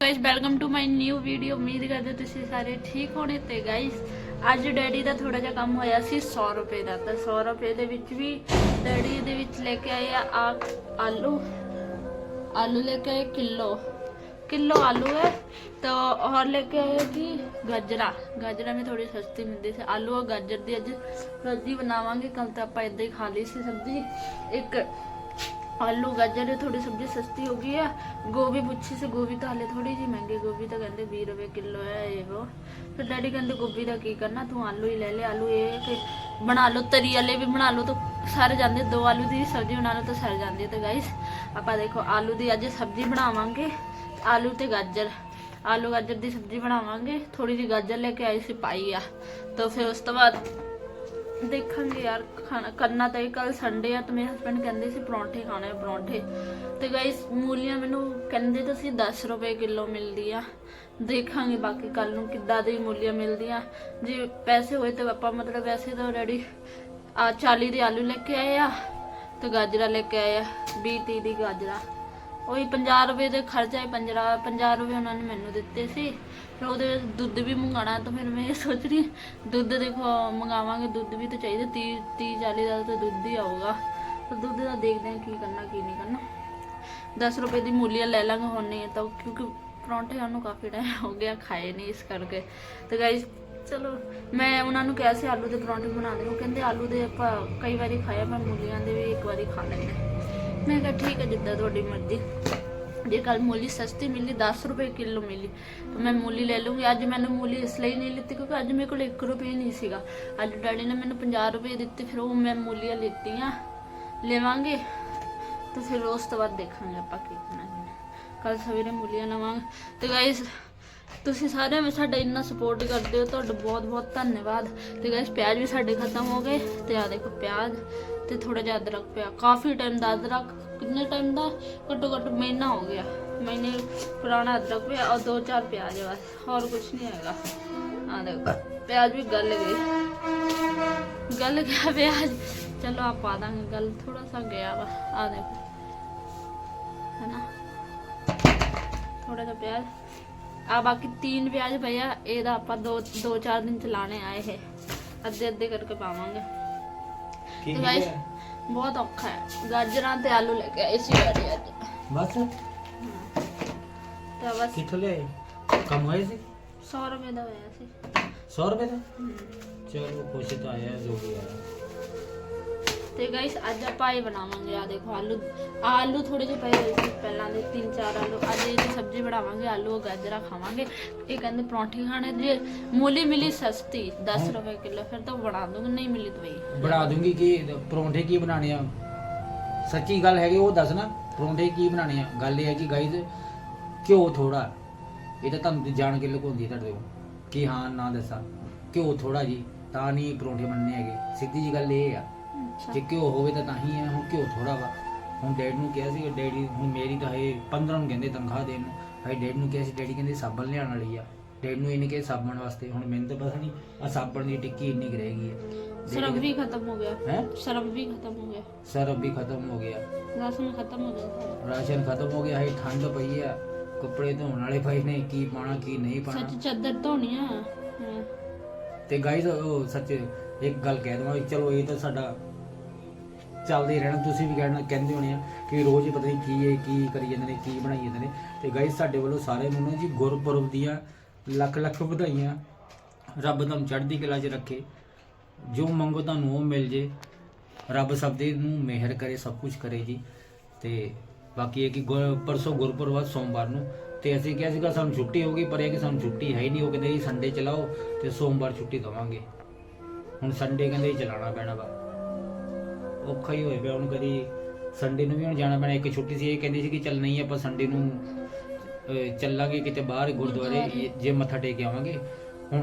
Guys welcome to my new video ਉਮੀਦ ਕਰਦੇ ਤੁਸੀਂ ਸਾਰੇ ਠੀਕ ਹੋਣੇ ਤੇ ਗਾਇਸ ਅੱਜ ਡੈਡੀ ਦਾ ਥੋੜਾ ਜਿਹਾ ਕੰਮ ਹੋਇਆ ਸੀ 100 ਰੁਪਏ ਦਾ ਤਾਂ 100 ਰੁਪਏ ਦੇ ਵਿੱਚ ਵੀ ਡੈਡੀ ਦੇ ਵਿੱਚ ਲੈ ਕੇ ਆਏ ਆ ਆਲੂ ਆਲੂ ਲੈ ਕੇ ਆਏ ਕਿਲੋ ਕਿਲੋ ਆਲੂ ਹੈ ਤਾਂ ਔਰ ਲੈ ਕੇ ਆਏ ਕਿ ਗਾਜਰਾ ਗਾਜਰਾ ਮੇ ਥੋੜੀ ਸਸਤੀ ਮਿਲਦੀ ਸੀ ਆਲੂ ਔਰ ਗਾਜਰ ਦੀ ਅੱਜ ਸਬਜ਼ੀ ਬਣਾਵਾਂਗੇ ਕੱਲ ਤਾਂ ਆਪਾਂ ਇਦਾਂ ਹੀ ਖਾ ਲਈ ਸੀ ਸਬਜ਼ੀ ਇੱਕ ਆਲੂ ਗਾਜਰ ਦੀ ਥੋੜੀ ਸਬਜ਼ੀ ਸਸਤੀ ਹੋ ਗਈ ਹੈ ਗੋਭੀ ਪੁੱਛੀ ਸੀ, ਗੋਭੀ ਤਾਂ ਹਲੇ ਥੋੜੀ ਜੀ ਮਹਿੰਗੀ ਗੋਭੀ ਤਾਂ ਕਹਿੰਦੇ 20 ਰੁਪਏ ਕਿਲੋ ਹੈ ਇਹ ਉਹ। ਫਿਰ ਡੈਡੀ ਕਹਿੰਦੇ, ਗੋਭੀ ਦਾ ਕੀ ਕਰਨਾ? ਤੂੰ ਆਲੂ ਹੀ ਲੈ ਲੈ, ਆਲੂ ਇਹ ਕਿ ਬਣਾ ਲਓ, ਤਰੀ ਵਾਲੇ ਵੀ ਬਣਾ ਲਓ ਤਾਂ ਸਾਰੇ ਜਾਂਦੇ, ਦੋ ਆਲੂ ਦੀ ਸਬਜ਼ੀ ਬਣਾ ਲਓ ਤਾਂ ਸਰ ਜਾਂਦੇ ਤਾਂ ਤੇ ਗਾਇਸ ਆਪਾਂ ਦੇਖੋ, ਆਲੂ ਦੀ ਅੱਜ ਸਬਜ਼ੀ ਬਣਾਵਾਂਗੇ, ਆਲੂ ਤੇ ਗਾਜਰ। ਆਲੂ ਗਾਜਰ ਦੀ ਸਬਜ਼ੀ ਬਣਾਵਾਂਗੇ ਥੋੜੀ ਜਿਹੀ ਗਾਜਰ ਲੈ ਕੇ ਆਈ ਸੀ ਪਾਈ ਆ। ਤਾਂ ਫਿਰ ਉਸ ਤੋਂ ਬਾਅਦ ਦੇਖਾਂਗੇ ਯਾਰ ਖਾਣਾ ਕਰਨਾ ਤਾਂ ਇਹ ਕੱਲ ਸੰਡੇ ਆ ਤੇ ਮੇਰੇ ਹਸਬੰਡ ਕਹਿੰਦੇ ਸੀ ਪਰੌਂਠੇ ਖਾਣੇ ਆ, ਪਰੌਂਠੇ। ਤੇ ਗਾਇਸ ਮੂਲੀਆਂ ਮੈਨੂੰ ਕਹਿੰਦੇ ਤੁਸੀਂ 10 ਰੁਪਏ ਕਿਲੋ ਮਿਲਦੀ ਆ ਦੇਖਾਂਗੇ ਬਾਕੀ ਕੱਲ ਨੂੰ ਕਿੱਦਾਂ ਦੀ ਮੂਲੀਆਂ ਮਿਲਦੀਆਂ। ਜੇ ਪੈਸੇ ਹੋਏ ਤਾਂ ਆਪਾਂ ਮਤਲਬ ਵੈਸੇ ਤਾਂ ਰੈਡੀ ਆ 40 ਦੇ ਆਲੂ ਲੈ ਕੇ ਆਏ ਆ ਤੇ ਗਾਜਰਾ ਲੈ ਕੇ ਆਏ ਆ 20 30 ਦੀ ਗਾਜਰਾ। ਉਹੀ 50 ਰੁਪਏ ਦੇ ਖਰਚਾ ਹੀ 50 50 ਰੁਪਏ ਉਹਨਾਂ ਨੇ ਮੈਨੂੰ ਦਿੱਤੇ ਸੀ। ਫਿਰ ਉਹਦੇ ਵਿੱਚ ਦੁੱਧ ਵੀ ਮੰਗਾਣਾ ਤਾਂ ਫਿਰ ਮੈਂ ਇਹ ਸੋਚ ਰਹੀ ਹਾਂ, ਦੁੱਧ ਦੇਖੋ ਮੰਗਾਵਾਂਗੇ ਦੁੱਧ ਵੀ ਤਾਂ ਚਾਹੀਦਾ 30 30 40 ਦਾ ਤਾਂ ਦੁੱਧ ਹੀ ਆਊਗਾ। ਤਾਂ ਦੁੱਧ ਦਾ ਦੇਖਦੇ ਹਾਂ ਕੀ ਕਰਨਾ ਕੀ ਨਹੀਂ ਕਰਨਾ। 10 ਰੁਪਏ ਦੀ ਮੂਲੀਆਂ ਲੈ ਲਾਂਗੇ ਹੁਣ ਨਹੀਂ ਤਾਂ ਕਿਉਂਕਿ ਪਰੌਂਠੇ ਸਾਨੂੰ ਕਾਫੀ ਟਾਈਮ ਹੋ ਗਿਆ ਖਾਏ ਨਹੀਂ ਇਸ ਕਰਕੇ। ਤੇ ਗਾਇਸ ਚਲੋ ਮੈਂ ਉਹਨਾਂ ਨੂੰ ਕਿਹਾ ਸੀ ਆਲੂ ਦੇ ਪਰੌਂਠੇ ਬਣਾ ਦਿਓ। ਕਹਿੰਦੇ ਆਲੂ ਦੇ ਆਪਾਂ ਕਈ ਵਾਰੀ ਖਾਇਆ ਪਰ ਮੂਲੀਆਂ ਦੇ ਵੀ ਇੱਕ ਵਾਰੀ ਖਾ ਲੈਂਦੇ ਮੈਂ ਕਿਹਾ ਠੀਕ ਹੈ, ਜਿੱਦਾਂ ਤੁਹਾਡੀ ਮਰਜ਼ੀ। ਜੇ ਕੱਲ ਮੂਲੀ ਸਸਤੀ ਮਿਲੀ 10 ਰੁਪਏ ਕਿਲੋ ਮਿਲੀ, ਤਾਂ ਮੈਂ ਮੂਲੀ ਲੈ ਲੂੰਗੀ ਅੱਜ ਮੈਨੂੰ ਮੂਲੀ ਇਸ ਲਈ ਨਹੀਂ ਲਿੱਤੀ, ਕਿਉਂਕਿ ਅੱਜ ਮੇਰੇ ਕੋਲ 1 ਰੁਪਏ ਨਹੀਂ ਸੀਗਾ। ਅੱਜ ਡੈਡੀ ਨੇ ਮੈਨੂੰ 50 ਰੁਪਏ ਦਿੱਤੇ, ਫਿਰ ਉਹ ਮੈਂ ਮੂਲੀਆਂ ਲਿੱਤੀਆਂ। ਲੈਵਾਂਗੇ, ਤਾਂ ਫਿਰ ਉਸ ਤੋਂ ਬਾਅਦ ਦੇਖਾਂਗੇ ਆਪਾਂ ਕੀ ਕਰਨਾ ਕੱਲ ਸਵੇਰੇ ਮੂਲੀਆਂ ਲਵਾਂਗੇ। ਤੇ ਗਾਇਸ ਤੁਸੀਂ ਸਾਰਿਆਂ ਵਿੱਚ ਸਾਡਾ ਇੰਨਾ ਸਪੋਰਟ ਕਰਦੇ ਹੋ, ਤੁਹਾਡਾ ਬਹੁਤ ਬਹੁਤ ਧੰਨਵਾਦ। ਤੇ ਗਾਇਸ ਪਿਆਜ਼ ਵੀ ਸਾਡੇ ਖਤਮ ਹੋ ਗਏ, ਤੇ ਆ ਦੇਖੋ ਪਿਆਜ਼। ਤੇ ਥੋੜਾ ਜਿਹਾ ਅਦਰਕ ਪਿਆ ਕਾਫੀ ਟਾਈਮ ਦਾ ਅਦਰਕ ਕਿੰਨੇ ਟਾਈਮ ਦਾ ਘੱਟੋ ਘੱਟ ਮਹੀਨਾ ਹੋ ਗਿਆ ਮਹੀਨੇ ਪੁਰਾਣਾ ਅਦਰਕ ਪਿਆ ਔਰ ਦੋ ਚਾਰ ਪਿਆਜ਼ ਬਸ ਹੋਰ ਕੁਝ ਨਹੀਂ ਹੈਗਾ ਆ ਦੇਖੋ ਪਿਆਜ਼ ਵੀ ਗਲ ਗਏ ਗਲ ਗਿਆ ਪਿਆਜ਼ ਚਲੋ ਆ ਪਾ ਦਾਂਗੇ ਗਲ ਥੋੜਾ ਸਾ ਗਿਆ ਵਾ ਆ ਦੇਖੋ ਹੈਨਾ ਥੋੜਾ ਜਿਹਾ ਪਿਆਜ਼ ਆ ਬਾਕੀ ਤਿੰਨ ਪਿਆਜ਼ ਪਏ ਆ ਇਹਦਾ ਆਪਾਂ ਦੋ ਦੋ ਚਾਰ ਦਿਨ ਚਲਾਣੇ ਆ ਇਹ ਅੱਧੇ ਅੱਧੇ ਕਰਕੇ ਪਾਵਾਂਗੇ ਕੀ ਬਹੁਤ ਔਖਾ ਹੈ। ਗਾਜਰਾਂ ਤੇ ਆਲੂ ਲੈ ਕੇ ਆਏ ਸੀ ਡੈਡੀ ਅੱਜ। ਬਸ? ਤਾਂ ਬਸ। ਕਿੱਥੋਂ ਲਿਆਏ? ਕੰਮ ਹੋਏ ਸੀ? 100 ਰੁਪਏ ਦਾ ਹੋਇਆ ਸੀ। 100 ਰੁਪਏ ਦਾ। ਚਲੋ ਕੁਛ ਤਾਂ ਆਇਆ ਜੋ ਵੀ ਆਇਆ। ਤੇ ਗਾਇਸ ਅੱਜ ਆਪਾਂ ਇਹ ਬਣਾਵਾਂਗੇ ਆ ਦੇਖੋ ਆਲੂ। ਆਲੂ ਥੋੜੇ ਜਿਹੇ ਪਏ ਹੋਏ ਸੀ ਪਹਿਲਾਂ ਦੇ ਤਿੰਨ ਚਾਰ ਆਲੂ। ਅੱਜ ਇਹਦੀ ਸਬਜ਼ੀ ਬਣਾਵਾਂਗੇ ਆਲੂ ਗਾਜਰਾਂ ਖਾਵਾਂਗੇ। ਇਹ ਕਹਿੰਦੇ ਪਰੌਂਠੇ ਖਾਣੇ। ਜੇ ਮੂਲੀ ਮਿਲੀ ਸਸਤੀ 10 ਰੁਪਏ ਕਿਲੋ ਫਿਰ ਤਾਂ ਬਣਾ ਦੂੰਗੀ ਨਹੀਂ ਮਿਲੀ ਤਾਂ ਬਈ ਬਣਾ ਦੂੰਗੀ ਕਿ ਪਰੌਂਠੇ ਕੀ ਬਣਾਣੇ ਆ? ਸੱਚੀ ਗੱਲ ਹੈਗੀ ਉਹ ਦੱਸ ਨਾ ਪਰੌਂਠੇ ਕੀ ਬਣਾਣੇ ਆ? ਗੱਲ ਇਹ ਹੈ ਕਿ ਗਾਈਜ਼ ਘਿਓ ਥੋੜਾ ਇਹ ਤਾਂ ਤੁਹਾਨੂੰ ਜਾਣ ਕੇ ਲੁਕਾਉਂਦੀ ਹੈ ਤੁਹਾਡੇ ਕੋਲ। ਕਿ ਹਾਂ ਨਾ ਦੱਸਾਂ। ਘਿਓ ਥੋੜਾ ਜੀ ਤਾਂ ਨਹੀਂ ਪਰੌਂਠੇ ਬਣਨੇ ਹੈਗੇ। ਸਿੱਧੀ ਜੀ ਗੱਲ ਇਹ ਆ। ਜੇ ਘਿਓ ਹੋਵੇ ਤਾਂ ਤਾਂ ਹੀ ਹੈ ਹੁਣ ਘਿਓ ਥੋੜਾ ਵਾ। ਹੁਣ ਡੈਡ ਨੂੰ ਕਿਹਾ ਸੀ ਡੈਡੀ ਹੁਣ ਮੇਰੀ ਤਾਂ ਹੈ 15 ਨੂੰ ਕਹਿੰਦੇ ਤਨਖਾਹ ਦੇਣ ਨੂੰ। ਹਾਏ ਡੈਡ ਨੂੰ ਕਿਹਾ ਸੀ ਡੈਡੀ ਕਹਿੰਦੇ ਸਾਬਣ ਲਿਆਉਣ ਵਾਲੀ ਆ। ਡੈਡ ਨੂੰ ਇਹਨੇ ਕਿਹਾ ਸਾਬਣ ਵਾਸਤੇ। ਹੁਣ ਮੈਨੂੰ ਤਾਂ ਪਤਾ ਨਹੀਂ ਆ ਸਾਬਣ ਦੀ ਟਿੱਕੀ ਇੰਨੀ ਕੁ ਰਹਿ ਗਈ ਹੈ ਸਰਫ ਵੀ ਖਤਮ ਹੋ ਗਿਆ। ਹੈ? ਸਰਫ ਵੀ ਖਤਮ ਹੋ ਗਿਆ। ਸਰਫ ਵੀ ਖਤਮ ਹੋ ਗਿਆ। ਰਾਸ਼ਨ ਖਤਮ ਹੋ ਗਿਆ। ਰਾਸ਼ਨ ਖਤਮ ਹੋ ਗਿਆ ਹੈ ਠੰਡ ਪਈ ਆ। ਕੱਪੜੇ ਧੋਣ ਵਾਲੇ ਪਏ ਨੇ ਕੀ ਪਾਣਾ ਕੀ ਨਹੀਂ ਪਾਣਾ ਸੱਚ ਚਾਦਰ ਧੋਣੀ ਆ। ਤੇ ਗਾਈਜ਼ ਉਹ ਸੱਚ ਇੱਕ ਗੱਲ ਕਹਿ ਦਵਾਂ ਚਲੋ ਇਹ ਤਾਂ ਸਾਡਾ ਚੱਲਦੇ ਹੀ ਰਹਿਣਾ, ਤੁਸੀਂ ਵੀ ਕਹਿਣਾ ਕਹਿੰਦੇ ਹੋਣੇ ਆ ਕਿ ਰੋਜ਼ ਹੀ ਪਤਾ ਨਹੀਂ ਕੀ ਹੈ ਕੀ ਕਰੀ ਜਾਂਦੇ ਨੇ, ਕੀ ਬਣਾਈ ਜਾਂਦੇ ਨੇ। ਤੇ ਗਾਈਜ਼ ਸਾਡੇ ਵੱਲੋਂ ਸਾਰਿਆਂ ਨੂੰ ਨਾ ਜੀ ਗੁਰਪੁਰਬ ਦੀਆਂ ਲੱਖ ਲੱਖ ਵਧਾਈਆਂ। ਰੱਬ ਤੁਹਾਨੂੰ ਚੜ੍ਹਦੀ ਕਲਾ 'ਚ ਰੱਖੇ। ਜੋ ਮੰਗੋ ਤੁਹਾਨੂੰ ਉਹ ਮਿਲ ਜੇ। ਰੱਬ ਸਭ ਦੇ ਨੂੰ ਮਿਹਰ ਕਰੇ, ਸਭ ਕੁਝ ਕਰੇ ਜੀ। ਤੇ ਬਾਕੀ ਇਹ ਕਿ ਗੁਰ- ਪਰਸੋਂ ਗੁਰਪੁਰਬ ਆ ਸੋਮਵਾਰ ਨੂੰ। ਤੇ ਅਸੀਂ ਕਿਹਾ ਸੀਗਾ ਸਾਨੂੰ ਛੁੱਟੀ ਹੋਗੀ ਪਰ ਇਹ ਕਿ ਸਾਨੂੰ ਛੁੱਟੀ ਹੈ ਹੀ ਨਹੀਂ। ਉਹ ਕਹਿੰਦੇ ਜੀ ਸੰਡੇ ਚਲਾਓ ਤੇ ਸੋਮਵਾਰ ਛੁੱਟੀ ਦਵਾਂਗੇ। ਹੁਣ ਸੰਡੇ ਕਹਿੰਦੇ ਜੀ ਚਲਾਉਣਾ ਪੈਣਾ ਵਾ। ਔਖਾ ਹੀ ਹੋਏ ਪਿਆ ਹੁਣ ਕਦੀ ਸੰਡੇ ਨੂੰ ਵੀ ਹੁਣ ਜਾਣਾ ਪੈਣਾ ਇੱਕ ਛੁੱਟੀ ਸੀ ਇਹ ਕਹਿੰਦੀ ਸੀ ਕਿ ਚੱਲ ਨਹੀਂ ਆਪਾਂ ਸੰਡੇ ਨੂੰ ਅਹ, ਚੱਲਾਂਗੇ ਕਿਤੇ ਬਾਹਰ ਗੁਰਦੁਆਰੇ ਜੇ ਮੱਥਾ ਟੇਕ ਆਵਾਂਗੇ। ਹੁਣ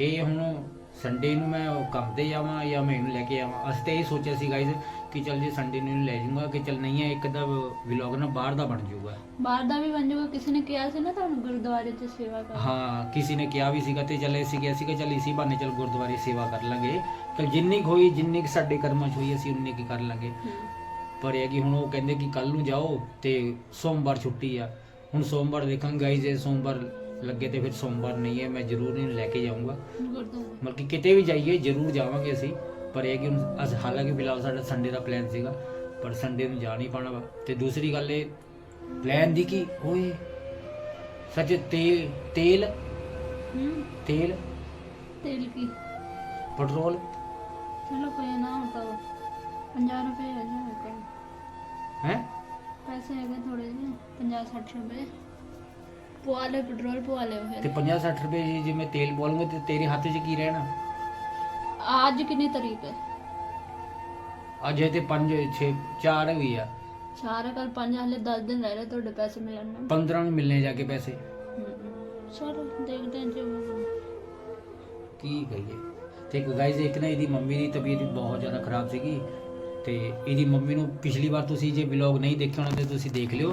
ਇਹ ਹੁਣ ਸੰਡੇ ਨੂੰ ਮੈਂ ਉਹ ਕੰਮ ਤੇ ਜਾਵਾਂ ਜਾਂ ਮੈਂ ਇਹਨੂੰ ਲੈ ਕੇ ਆਵਾਂ? ਅਸੀਂ ਤਾਂ ਇਹ ਸੋਚਿਆ ਸੀ ਗਾਇਜ਼ ਕਿ ਚੱਲ ਜੇ ਸੰਡੇ ਨੂੰ ਇਹਨੂੰ ਲੈ ਜਾਊਂਗਾ ਕਿ ਚੱਲ ਨਹੀਂ ਹੈ ਇੱਕ ਦਾ ਵਲੌਗ ਨਾ ਬਾਹਰ ਦਾ ਬਣ ਜਾਊਗਾ। ਬਾਹਰ ਦਾ ਵੀ ਬਣ ਜਾਊਗਾ। ਕਿਸੇ ਨੇ ਕਿਹਾ ਸੀ ਨਾ ਤੁਹਾਨੂੰ ਗੁਰਦੁਆਰੇ 'ਚ ਸੇਵਾ ਕਰ ਹਾਂ ਕਿਸੇ ਨੇ ਕਿਹਾ ਵੀ ਸੀਗਾ ਤੇ ਚੱਲੇ ਸੀਗੇ ਅਸੀਂ ਕਿ ਚੱਲ ਇਸੀ ਬਹਾਨੇ ਚੱਲ ਗੁਰਦੁਆਰੇ ਸੇਵਾ ਕਰ ਲਾਂਗੇ। ਤਾਂ ਜਿੰਨੀ ਕੁ ਹੋਈ ਜਿੰਨੀ ਕੁ ਸਾਡੇ ਕਰਮਾਂ 'ਚ ਹੋਈ ਅਸੀਂ ਉਨੀ ਕੁ ਕਰ ਲਾਂਗੇ। ਪਰ ਇਹ ਕਿ ਹੁਣ ਉਹ ਕਹਿੰਦੇ ਕਿ ਕੱਲ ਨੂੰ ਜਾਓ ਤੇ ਸੋਮਵਾਰ ਛੁੱਟੀ ਆ। ਹੁਣ ਸੋਮਵਾਰ ਦੇਖਾਂਗੇ ਗਾਈਜ਼ ਜੇ ਸੋਮਵਾਰ ਲੱਗੇ ਤੇ ਫਿਰ ਸੋਮਵਾਰ ਨਹੀਂ ਹੈ ਮੈਂ ਜ਼ਰੂਰ ਇਹਨੂੰ ਲੈ ਕੇ ਜਾਊਂਗਾ ਗੁਰਦੁਆਰਾ ਮਤਲਬ ਕਿ ਕਿਤੇ ਵੀ ਜਾਈਏ ਜ਼ਰੂਰ ਜਾਵਾਂਗੇ ਅਸੀਂ ਪਰ ਇਹ ਕਿ ਹੁਣ ਅਸ ਹਾਲਾਂਕਿ ਫਿਲਹਾਲ ਸਾਡਾ ਸੰਡੇ ਦਾ ਪਲਾਨ ਸੀਗਾ ਪਰ ਸੰਡੇ ਨੂੰ ਜਾ ਨਹੀਂ ਪਾਣਾ ਵਾ ਤੇ ਦੂਸਰੀ ਗੱਲ ਇਹ ਪਲਾਨ ਦੀ ਕਿ ਓਏ ਸੱਚ ਤੇਲ ਤੇਲ ਹੂੰ ਤੇਲ तेल की ਪੈਟਰੋਲ चलो कोई ना होता हो पंजाह रुपये है जो मेरे को ਹੈ पैसे है थोड़े से पंजाह साठ रुपये ਪਵਾ ਲੈ ਪੈਟਰੋਲ ਪਵਾ ਲੈ ਤੇ 50 60 ਰੁਪਏ ਜੀ ਜੇ ਤੇਲ ਬੋਲੂੰਗਾ ਤੇ ਤੇਰੇ ਹੱਥ 'ਚ ਕੀ ਰਹਿਣਾ? ਅੱਜ ਕਿੰਨੀ ਤਰੀਕ ਹੈ? ਅੱਜ ਇਹ ਤੇ 5 6 4 ਹੋਈ ਆ। ਚਾਰ ਕੱਲ ਪੰਜ ਹਲੇ 10 ਦਿਨ ਰਹਿ ਰਹੇ ਤੁਹਾਡੇ ਪੈਸੇ ਮਿਲਣ ਨੂੰ 15 ਨੂੰ ਮਿਲਣੇ ਜਾ ਕੇ ਪੈਸੇ। ਹਮ, ਦੇਖਦੇ ਹਾਂ ਜੇ ਕੀ ਕਹੀਏ? ਤੇ ਗਾਇਜ਼ ਇੱਕ ਨਾ ਇਹਦੀ ਮੰਮੀ ਦੀ ਤਬੀਅਤ ਬਹੁਤ ਜ਼ਿਆਦਾ ਖਰਾਬ ਸੀਗੀ। ਤੇ ਇਹਦੀ ਮੰਮੀ ਨੂੰ ਪਿਛਲੀ ਵਾਰ ਤੁਸੀਂ ਜੇ ਵਲੌਗ ਨਹੀਂ ਦੇਖਿਆ ਹੋਣਾ ਤੇ ਤੁਸੀਂ ਦੇਖ ਲਿਓ।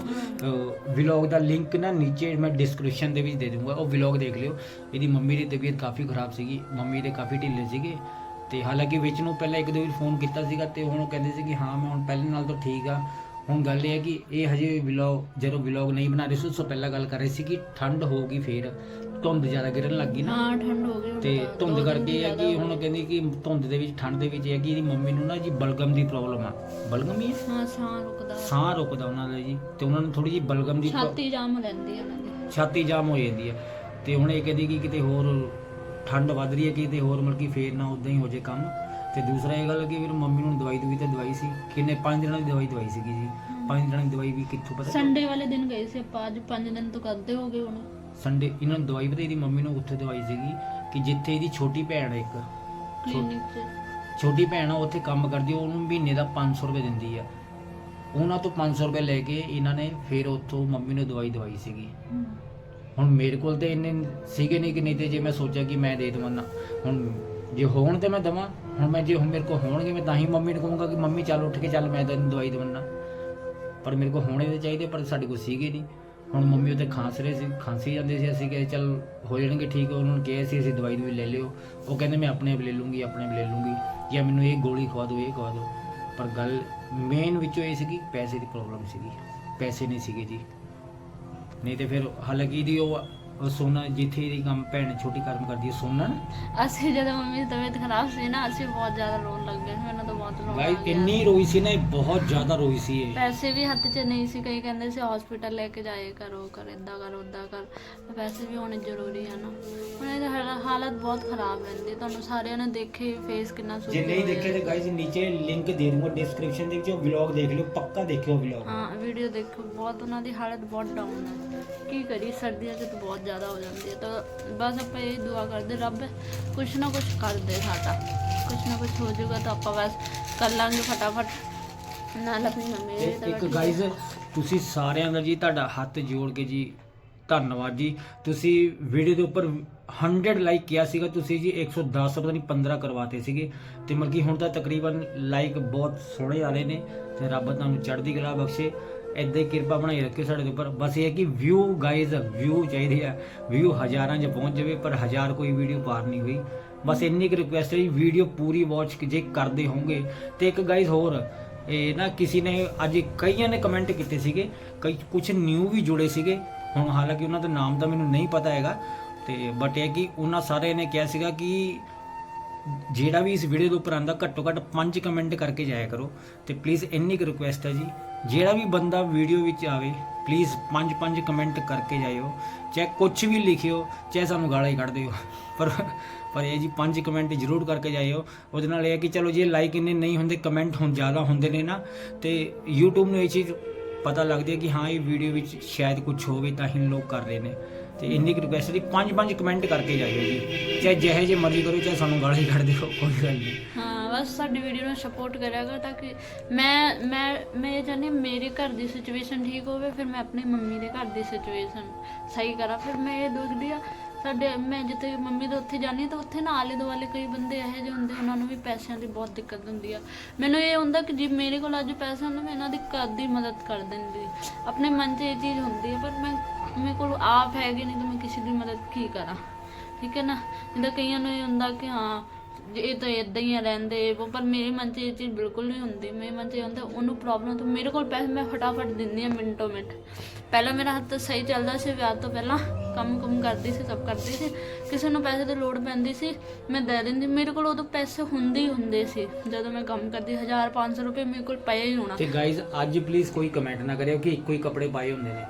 ਵਲੌਗ ਦਾ ਲਿੰਕ ਨਾ ਨੀਚੇ ਮੈਂ ਡਿਸਕ੍ਰਿਪਸ਼ਨ ਦੇ ਵਿੱਚ ਦੇ ਦੂੰਗਾ, ਉਹ ਵਲੌਗ ਦੇਖ ਲਿਓ। ਇਹਦੀ ਮੰਮੀ ਦੀ ਤਬੀਅਤ ਕਾਫੀ ਖਰਾਬ ਸੀਗੀ, ਮੰਮੀ ਦੇ ਕਾਫੀ ਢਿੱਲੇ ਸੀਗੇ ਤੇ ਹਾਲਾਂਕਿ ਵਿੱਚ ਨੂੰ ਪਹਿਲਾਂ ਇੱਕ ਦੋ ਵਾਰ ਫੋਨ ਕੀਤਾ ਸੀਗਾ ਤੇ ਹੁਣ ਉਹ ਕਹਿੰਦੇ ਸੀ ਕਿ ਹਾਂ, ਮੈਂ ਹੁਣ ਪਹਿਲੇ ਨਾਲ ਤਾਂ ਠੀਕ ਆ। ਹੁਣ ਗੱਲ ਇਹ ਹੈ ਕਿ ਇਹ ਹਜੇ ਵਲੌਗ ਜਦੋਂ ਵਲੌਗ ਨਹੀਂ ਬਣਾ ਰਹੇ ਸੀ, ਉਸ ਤੋਂ ਪਹਿਲਾਂ ਗੱਲ ਕਰ ਰਹੇ ਸੀ ਕਿ ਠੰਡ ਹੋ ਗਈ ਫੇਰ। ਧੁੰਦ ਜ਼ਿਆਦਾ ਗਿਰਨ ਲੱਗੀ ਨਾ। ਹਾਂ ਠੰਡ ਹੋ ਗਈ ਤੇ ਧੁੰਦ ਕਰਕੇ ਇਹ ਕਿ ਹੁਣ ਕਹਿੰਦੀ ਕਿ ਧੁੰਦ ਦੇ ਵਿੱਚ ਠੰਡ ਦੇ ਵਿੱਚ ਇਹ ਕਿ ਇਹਦੀ ਮੰਮੀ ਨੂੰ ਨਾ ਜੀ ਬਲਗਮ ਦੀ ਪ੍ਰੋਬਲਮ ਆ। ਬਲਗਮ ਹੀ ਹਾਂ ਸਾਹ ਰੁਕਦਾ। ਸਾਹ ਰੁਕਦਾ ਉਹਨਾਂ ਦਾ ਜੀ। ਤੇ ਉਹਨਾਂ ਨੂੰ ਥੋੜੀ ਜੀ ਬਲਗਮ ਦੀ ਛਾਤੀ ਜਾਮ ਲੈਂਦੀ ਉਹਨਾਂ ਦੀ। ਛਾਤੀ ਜਾਮ ਹੋ ਜਾਂਦੀ ਹੈ ਤੇ ਹੁਣ ਇਹ ਕਹਿੰਦੀ ਕਿ ਕਿਤੇ ਹੋਰ ਠੰਡ ਵੱਧ ਰਹੀ ਹੈ ਕਿਤੇ ਹੋਰ ਮਤਲਬ ਕਿ ਫੇਰ ਨਾ ਉਦਾਂ ਹੀ ਹੋ ਜੇ ਕੰਮ। ਤੇ ਦੂਸਰਾ ਇਹ ਗੱਲ ਕਿ ਵੀਰ ਮੰਮੀ ਨੂੰ ਦਵਾਈ ਦੂਈ ਤੇ ਦਵਾਈ ਸੀ। ਕਿੰਨੇ ਪੰਜ ਦਿਨਾਂ ਦੀ ਦਵਾਈ ਦਵਾਈ ਸੀ ਜੀ। ਪੰਜ ਦਿਨਾਂ ਦੀ ਦਵਾਈ ਵੀ ਕਿੱਥੋਂ ਪਤਾ ਸੰਡੇ ਵਾਲੇ ਦਿਨ ਗਏ ਸੀ ਆਪਾਂ ਅੱਜ 5 ਦਿਨ ਤੋਂ ਕਰਦੇ ਹੋਗੇ ਹੁਣ। ਸੰਡੇ ਇਹਨਾਂ ਨੂੰ ਦਵਾਈ ਪਤਾ ਇਹਦੀ ਮੰਮੀ ਨੂੰ ਉੱਥੇ ਦਵਾਈ ਸੀਗੀ ਕਿ ਜਿੱਥੇ ਇਹਦੀ ਛੋਟੀ ਭੈਣ ਹੈ ਇੱਕ ਕਲੀਨਿਕ ਛੋਟੀ ਭੈਣ ਆ ਉੱਥੇ ਕੰਮ ਕਰਦੀ ਆ, ਉਹਨੂੰ ਮਹੀਨੇ ਦਾ 500 ਰੁਪਏ ਦਿੰਦੀ ਆ। ਉਹਨਾਂ ਤੋਂ 500 ਰੁਪਏ ਲੈ ਕੇ ਇਹਨਾਂ ਨੇ ਫਿਰ ਉੱਥੋਂ ਮੰਮੀ ਨੂੰ ਦਵਾਈ ਦਵਾਈ ਸੀਗੀ। ਹਮ। ਹੁਣ ਮੇਰੇ ਕੋਲ ਤੇ ਇੰਨੇ ਸੀਗੇ ਨਹੀਂ ਕਿ ਨਹੀਂ ਤੇ ਜੇ ਮੈਂ ਸੋਚਿਆ ਕਿ ਮੈਂ ਦੇ ਦੇਵਾਂ ਨਾ। ਹੁਣ ਜੇ ਹੋਣ ਤੇ ਮੈਂ ਦਵਾਂ ਹੁਣ ਮੈਂ ਜੇ ਹੁਣ ਮੇਰੇ ਕੋਲ ਹੋਣਗੇ ਮੈਂ ਤਾਂ ਹੀ ਮੰਮੀ ਨੂੰ ਕਹੂੰਗਾ ਕਿ ਮੰਮੀ ਚੱਲ ਉੱਠ ਕੇ ਚੱਲ ਮੈਂ ਤੈਨੂੰ ਦਵਾਈ ਦਵਾਂ ਪਰ ਮੇਰੇ ਕੋਲ ਹੋਣੇ ਤੇ ਚਾਹੀਦੇ ਪਰ ਸਾਡੇ ਕੋਲ ਸੀਗੇ ਨਹੀਂ ਹੁਣ ਮੰਮੀ ਉਹਦੇ ਖਾਂਸ ਰਹੇ ਸੀ, ਖਾਂਸੀ ਜਾਂਦੇ ਸੀ, ਅਸੀਂ ਕਹੇ ਚੱਲ ਹੋ ਜਾਣਗੇ ਠੀਕ ਉਹਨਾਂ ਨੂੰ ਕਿਹਾ ਸੀ, ਅਸੀਂ ਦਵਾਈ ਦਵਾਈ ਲੈ ਲਿਓ। ਉਹ ਕਹਿੰਦੇ ਮੈਂ ਆਪਣੇ ਆਪ ਲੈ ਲੂੰਗੀ, ਆਪਣੇ ਆਪ ਲੈ ਲੂੰਗੀ। ਜਾਂ ਮੈਨੂੰ ਇਹ ਗੋਲੀ ਖਵਾ ਦਿਓ, ਇਹ ਖਵਾ ਦਿਓ। ਪਰ ਗੱਲ ਮੇਨ ਵਿੱਚੋਂ ਇਹ ਸੀਗੀ, ਪੈਸੇ ਦੀ ਪ੍ਰੋਬਲਮ ਸੀਗੀ। ਪੈਸੇ ਨਹੀਂ ਸੀਗੇ ਜੀ। ਨਹੀਂ ਤੇ ਫਿਰ ਹਾਲਾਂਕਿ ਇਹਦੀ ਉਹ ਉਹ ਸੋਨਾ ਜਿੱਥੇ ਇਹਦੀ ਕੰਮ ਭੈਣ ਛੋਟੀ ਕੰਮ ਕਰਦੀ ਹੈ ਸੋਨਾ ਅਸੀਂ ਜਦੋਂ ਮੰਮੀ ਦੀ ਤਬੀਅਤ ਖਰਾਬ ਸੀ ਨਾ ਅਸੀਂ ਬਹੁਤ ਜ਼ਿਆਦਾ ਰੋਣ ਲੱਗ ਗਏ ਸੀ, ਮੈਨੂੰ ਤਾਂ ਬਹੁਤ ਰੋਣ ਗਿਆ। ਇੰਨੀ ਰੋਈ ਸੀ ਨਾ ਇਹ ਬਹੁਤ ਜ਼ਿਆਦਾ ਰੋਈ ਸੀ ਇਹ। ਪੈਸੇ ਵੀ ਹੱਥ 'ਚ ਨਹੀਂ ਸੀ ਕਈ ਕਹਿੰਦੇ ਸੀ ਹਸਪੀਟਲ ਲੈ ਕੇ ਜਾਏ ਕਰੋ ਕਰ ਏਦਾਂ ਕਰ ਓਦਾਂ ਕਰ। ਤੇ ਪੈਸੇ ਵੀ ਹੋਣੇ ਜ਼ਰੂਰੀ ਨਾ। ਹੁਣ ਇਹਦੀ ਹਾਲ- ਹਾਲਤ ਬਹੁਤ ਖਰਾਬ ਰਹਿੰਦੀ ਹੈ। ਤੁਹਾਨੂੰ ਸਾਰਿਆਂ ਨੇ ਦੇਖੇ ਫੇਸ ਕਿੰਨਾ ਸੁੱਕ ਜੇ ਨਹੀਂ ਦੇਖੇ ਤੇ ਗਾਈਜ਼ ਨੀਚੇ ਲਿੰਕ ਦੇ ਦੂੰਗਾ ਡਿਸਕ੍ਰਿਪਸ਼ਨ ਦੇ ਵਿੱਚ ਉਹ ਵਲੌਗ ਦੇਖ ਲਿਓ ਪੱਕਾ ਦੇਖਿਓ ਵਲੌਗ ਹਾਂ ਵੀਡੀਓ ਦੇਖੋ ਬਹੁਤ ਉਹਨਾਂ ਦੀ ਹਾਲਤ ਬਹੁਤ ਡਾਊਨ ਹੈ। ਕੀ ਕਰੀ ਸਰਦੀਆਂ 'ਚ ਤਾਂ ਬਹੁਤ ਜ਼ਿਆਦਾ ਹੋ ਜਾਂਦੀ ਹੈ ਤਾਂ ਬਸ ਆਪਾਂ ਇਹ ਦੁਆ ਕਰਦੇ ਰੱਬ ਕੁਛ ਨਾ ਕੁਛ ਕਰ ਦੇ ਸਾਡਾ। ਕੁਛ ਨਾ ਕੁਛ ਹੋ ਜਾਊਗਾ ਤਾਂ ਆਪਾਂ ਬਸ ਕਰ ਲਾਂਗੇ ਫਟਾਫਟ। ਨਾਲ ਆਪਣੀ ਮੰਮੀ ਤੇ ਦੀ ਤਾਂ ਇੱਕ ਗਾਈਜ਼ ਤੁਸੀਂ ਸਾਰਿਆਂ ਦਾ ਜੀ ਤੁਹਾਡਾ ਹੱਥ ਜੋੜ ਕੇ ਜੀ ਧੰਨਵਾਦ ਜੀ। ਤੁਸੀਂ ਵੀਡੀਓ ਦੇ ਉੱਪਰ 100 ਲਾਈਕ ਕੀਤਾ ਸੀਗਾ ਤੁਸੀਂ ਜੀ 110 ਪਤਾ ਨਹੀਂ 15 ਕਰਵਾਤੇ ਸੀਗੇ। ਤੇ ਮਤਲਬ ਕਿ ਹੁਣ ਤਾਂ ਤਕਰੀਬਨ ਲਾਈਕ ਬਹੁਤ ਸੋਹਣੇ ਆ ਰਹੇ ਨੇ ਤੇ ਰੱਬ ਤੁਹਾਨੂੰ ਚੜ੍ਹਦੀ ਕਲਾ ਬਖਸ਼ੇ। ਏਦਾਂ ਹੀ ਕਿਰਪਾ ਬਣਾਈ ਰੱਖਿਓ ਸਾਡੇ ਦੇ ਉੱਪਰ। ਬਸ ਇਹ ਹੈ ਕਿ ਵਿਊ ਗਾਈਜ਼ ਵਿਊ ਚਾਹੀਦੇ ਆ। ਵਿਊ ਹਜ਼ਾਰਾਂ 'ਚ ਪਹੁੰਚ ਜਾਵੇ, ਪਰ ਹਜ਼ਾਰ ਕੋਈ ਵੀਡੀਓ ਪਾਰ ਨਹੀਂ ਹੋਈ। ਬਸ ਇੰਨੀ ਕੁ ਰਿਕੁਐਸਟ ਹੈ ਜੀ ਵੀਡੀਓ ਪੂਰੀ ਵਾਚ ਜੇ ਕਰਦੇ ਹੋਵੋਗੇ। ਤੇ ਇੱਕ ਗਾਈਜ਼ ਹੋਰ, ਇਹ ਨਾ ਕਿਸੇ ਨੇ ਅੱਜ ਕਈਆਂ ਨੇ ਕਮੈਂਟ ਕੀਤੇ ਸੀਗੇ, ਕਈ ਕੁਝ ਨਿਊ ਵੀ ਜੁੜੇ ਸੀਗੇ। ਹੁਣ ਹਾਲਾਂਕਿ ਉਹਨਾਂ ਦਾ ਨਾਮ ਤਾਂ ਮੈਨੂੰ ਨਹੀਂ ਪਤਾ ਹੈਗਾ। ਤੇ ਬਟ ਇਹ ਕਿ ਉਹਨਾਂ ਸਾਰਿਆਂ ਨੇ ਕਿਹਾ ਸੀਗਾ ਕਿ ਜਿਹੜਾ ਵੀ ਇਸ ਵੀਡੀਓ ਦੇ ਉੱਪਰ ਆਂਦਾ ਘੱਟੋ ਘੱਟ 5 ਕਮੈਂਟ ਕਰਕੇ ਜਾਇਆ ਕਰੋ। ਤੇ ਪਲੀਜ਼ ਇੰਨੀ ਕੁ ਰਿਕੁਐਸਟ ਹੈ ਜੀ। ਜਿਹੜਾ ਵੀ ਬੰਦਾ ਵੀਡੀਓ ਵਿੱਚ ਆਵੇ ਪਲੀਜ਼ 5-5 ਕਮੈਂਟ ਕਰਕੇ ਜਾਇਓ। ਚਾਹੇ ਕੁਝ ਵੀ ਲਿਖਿਓ, ਚਾਹੇ ਸਾਨੂੰ ਗਾਲਾਂ ਹੀ ਕੱਢ ਦਿਓ। ਪਰ ਪਰ ਇਹ ਜੀ ਪੰਜ ਕਮੈਂਟ ਜ਼ਰੂਰ ਕਰਕੇ ਜਾਇਓ। ਉਹਦੇ ਨਾਲ ਇਹ ਹੈ ਕਿ ਚਲੋ ਜੇ ਲਾਈਕ ਇੰਨੇ ਨਹੀਂ ਹੁੰਦੇ ਕਮੈਂਟ ਹੁਣ ਜ਼ਿਆਦਾ ਹੁੰਦੇ ਨੇ ਨਾ, ਤੇ YouTube ਨੂੰ ਇਹ ਚੀਜ਼ ਪਤਾ ਲੱਗਦੀ ਹੈ ਕਿ ਹਾਂ, ਇਹ ਵੀਡੀਓ ਵਿੱਚ ਸ਼ਾਇਦ ਕੁਝ ਹੋਵੇ ਤਾਂ ਹੀ ਲੋਕ ਕਰ ਰਹੇ ਨੇ। ਤੇ ਇੰਨੀ ਕੁ ਰਿਕੁਐਸਟ ਦੀ ਪੰਜ ਪੰਜ ਕਮੈਂਟ ਕਰਕੇ ਜਾਇਓ ਜੀ। ਚਾਹੇ ਜਿਹੇ ਜੇ ਮਰਜ਼ੀ ਕਰੋ, ਚਾਹੇ ਸਾਨੂੰ ਗਾਲਾਂ ਹੀ ਕੱਢ ਦਿਓ, ਕੋਈ ਗੱਲ ਨਹੀਂ। ਹਾਂ ਬਸ ਸਾਡੀ ਵੀਡੀਓ ਨੂੰ ਸਪੋਰਟ ਕਰਿਆ ਕਰੋ ਤਾਂ ਕਿ ਮੈਂ ਮੈਂ ਮੈਂ ਇਹ ਚਾਹੁੰਦੀ ਹਾਂ ਮੇਰੇ ਘਰ ਦੀ ਸਿਚੁਏਸ਼ਨ ਠੀਕ ਹੋਵੇ, ਫਿਰ ਮੈਂ ਆਪਣੀ ਮੰਮੀ ਦੇ ਘਰ ਦੀ ਸਿਚੁਏਸ਼ਨ ਸਹੀ ਕਰਾਂ। ਫਿਰ ਮੈਂ ਇਹ ਦੇਖਦੀ ਆ ਸਾਡੇ, ਮੈਂ ਜਿੱਥੇ ਮੰਮੀ ਦੇ ਉੱਥੇ ਜਾਂਦੀ ਹਾਂ ਤਾਂ ਉੱਥੇ ਨਾ ਆਲੇ ਦੁਆਲੇ ਕਈ ਬੰਦੇ ਇਹੋ ਜਿਹੇ ਹੁੰਦੇ ਉਹਨਾਂ ਨੂੰ ਵੀ ਪੈਸਿਆਂ ਦੀ ਬਹੁਤ ਦਿੱਕਤ ਹੁੰਦੀ ਆ। ਮੈਨੂੰ ਇਹ ਹੁੰਦਾ ਕਿ ਜੇ ਮੇਰੇ ਕੋਲ ਅੱਜ ਪੈਸਾ ਹੁੰਦਾ, ਮੈਂ ਇਹਨਾਂ ਦੀ ਘਰ ਦੀ ਮਦਦ ਕਰ ਦਿੰਦੀ ਆਪਣੇ ਮਨ 'ਚ ਇਹ ਚੀਜ਼ ਹੁੰਦੀ ਹੈ ਪਰ ਮੈਂ, ਮੇਰੇ ਕੋਲ ਆਪ ਹੈਗੇ ਨਹੀਂ ਤਾਂ ਮੈਂ ਕਿਸੇ ਦੀ ਮਦਦ ਕੀ ਕਰਾਂ? ਠੀਕ ਹੈ ਨਾ? ਜਿੱਦਾਂ ਕਈਆਂ ਨੂੰ ਇਹ ਹੁੰਦਾ ਕਿ ਹਾਂ ਜੇ ਇਹ ਤਾਂ ਇਦਾਂ ਹੀ ਆ ਰਹਿੰਦੇ, ਉਹ ਪਰ ਮੇਰੇ ਮਨ 'ਚ ਇਹ ਚੀਜ਼ ਬਿਲਕੁਲ ਨਹੀਂ ਹੁੰਦੀ। ਮੇਰੇ ਮਨ 'ਚ ਇਹ ਹੁੰਦਾ, ਉਹਨੂੰ ਪ੍ਰੋਬਲਮ ਤਾਂ ਮੇਰੇ ਕੋਲ ਪੈਸੇ ਮੈਂ ਫਟਾਫਟ ਦਿੰਦੀ ਆ ਮਿੰਟੋ ਮਿੰਟ। ਪਹਿਲਾਂ ਮੇਰਾ ਹੱਥ ਸਹੀ ਚੱਲਦਾ ਸੀ, ਵਿਆਹ ਤੋਂ ਪਹਿਲਾਂ ਕੰਮ ਕੁਮ ਕਰਦੀ ਸੀ, ਸਭ ਕਰਦੀ ਸੀ। ਕਿਸੇ ਨੂੰ ਪੈਸੇ ਦੀ ਲੋੜ ਪੈਂਦੀ ਸੀ ਮੈਂ ਦੇ ਦਿੰਦੀ। ਮੇਰੇ ਕੋਲ ਉਦੋਂ ਪੈਸੇ ਹੁੰਦੇ ਹੀ ਹੁੰਦੇ ਸੀ ਜਦੋਂ ਮੈਂ ਕੰਮ ਕਰਦੀ 1000 500 ਰੁਪਏ ਮੇਰੇ ਕੋਲ ਪਏ ਹੀ ਹੋਣਾ। ਤੇ ਗਾਇਜ਼ ਅੱਜ ਪਲੀਜ਼ ਕੋਈ ਕਮੈਂਟ ਨਾ ਕਰਿਓ ਕਿ ਇੱਕੋ ਹੀ ਕੱਪੜੇ ਪਾਏ ਹੁੰਦੇ ਨੇ।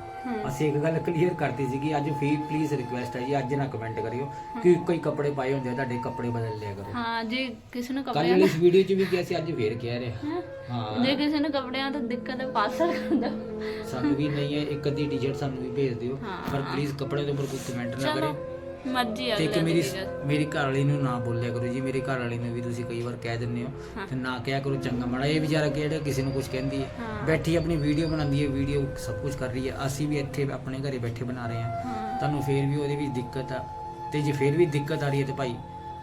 ਅਸੀਂ ਇੱਕ ਗੱਲ ਕਲੀਅਰ ਕਰਤੀ ਸੀ ਕਿ ਅੱਜ ਫੀ ਪਲੀਜ਼ ਰਿਕੁਐਸਟ ਹੈ ਜੀ ਅੱਜ ਨਾ ਕਮੈਂਟ ਕਰਿਓ ਕਿ ਇੱਕੋ ਹੀ ਕੱਪੜੇ ਪਾਏ ਹੁੰਦੇ ਆ ਤੁਹਾਡੇ ਕੱਪੜੇ ਬਦਲ ਲਿਆ ਕਰੋ। ਹਾਂ ਜੇ ਕਿਸੇ ਨੂੰ ਕੱਲ ਕੱਪੜਿਆਂ ਵਾਲੀ ਇਸ ਵੀਡੀਓ 'ਚ ਵੀ ਕਿਹਾ ਸੀ ਅੱਜ ਫੇਰ ਕਹਿ ਰਹੇ। ਹੈਂ? ਹਾਂ। ਜੇ ਕਿਸੇ ਨੂੰ ਕੱਪੜਿਆਂ ਤੋਂ ਦਿੱਕਤ ਹੈ ਪਾਰਸਲ ਕਰ ਦਿਓ। ਸਾਨੂੰ ਵੀ ਨਹੀਂ ਹੈ ਇੱਕ ਅੱਧੀ ਟੀ-ਸ਼ਰਟ ਸਾਨੂੰ ਵੀ ਭੇਜ ਦਿਓ। ਪਰ ਪਲੀਜ਼ ਕੱਪੜੇ ਦੇ ਉੱਪਰ ਕੋਈ ਕਮੈਂਟ ਨਾ ਚਲੋ। ਕਰੇ ਮਰਜ਼ੀ ਆ ਤੇ ਕਿ ਅਗਲੇ ਮੇਰੀ। ਮੇਰੀ ਘਰ ਵਾਲੀ ਨੂੰ ਨਾ ਬੋਲਿਆ ਕਰੋ ਜੀ ਮੇਰੇ ਘਰ ਵਾਲੀ ਨੂੰ ਵੀ ਤੁਸੀਂ ਕਈ ਵਾਰ ਕਹਿ ਦਿੰਦੇ ਹੋ। ਤੇ ਨਾ ਕਿਹਾ ਕਰੋ ਚੰਗਾ ਮਾੜਾ ਇਹ ਵਿਚਾਰਾ ਕਿਹੜਾ ਕਿਸੇ ਨੂੰ ਕੁਝ ਕਹਿੰਦੀ ਹੈ। ਬੈਠੀ ਆਪਣੀ ਵੀਡੀਓ ਬਣਾਉਂਦੀ ਹੈ ਵੀਡੀਓ ਸਭ ਕੁਝ ਕਰ ਰਹੀ ਹੈ। ਅਸੀਂ ਵੀ ਇੱਥੇ ਆਪਣੇ ਘਰੇ ਬੈਠੇ ਬਣਾ ਰਹੇ ਹਾਂ। ਤੁਹਾਨੂੰ ਫੇਰ ਵੀ ਉਹਦੇ ਵਿੱਚ ਦਿੱਕਤ ਆ। ਤੇ ਜੇ ਫੇਰ ਵੀ ਦਿੱਕਤ ਆ ਰਹੀ ਹੈ ਤੇ ਭਾਈ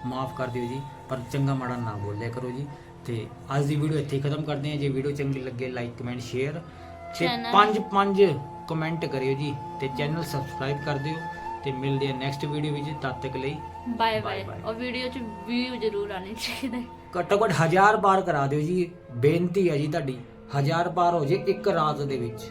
ਮਾਫ ਕਰ ਦਿਓ ਜੀ ਪਰ ਚੰਗਾ ਮਾੜਾ ਨਾ ਬੋਲਿਆ ਕਰੋ ਜੀ। ਤੇ ਅੱਜ ਦੀ ਵੀਡੀਓ ਇੱਥੇ ਖਤਮ ਕਰਦੇ ਹਾਂ। ਜੇ ਵੀਡੀਓ ਚੰਗੀ ਲੱਗੇ ਲਾਈਕ ਕਮੈਂਟ ਸ਼ੇਅਰ ਤੇ ਪੰਜ ਪੰਜ ਕਮੈਂਟ ਕਰਿਓ ਜੀ ਤੇ ਚੈਨਲ ਸਬਸਕ੍ਰਾਈਬ ਕਰ ਦਿਓ। ਤੇ ਮਿਲਦੇ ਆ ਨੈਕਸਟ ਵੀਡੀਓ ਵਿੱਚ ਤਦ ਤੱਕ ਲਈ ਬਾਏ ਬਾਏ. ਔਰ ਵੀਡੀਓ 'ਚ ਵਿਊ ਜ਼ਰੂਰ ਆਣੇ ਚਾਹੀਦੇ। ਘੱਟੋ ਘੱਟ ਹਜ਼ਾਰ ਪਾਰ ਕਰਾ ਦਿਓ ਜੀ ਬੇਨਤੀ ਹੈ ਜੀ ਤੁਹਾਡੀ ਹਜ਼ਾਰ ਪਾਰ ਹੋ ਜੇ ਇੱਕ ਰਾਤ ਦੇ ਵਿੱਚ।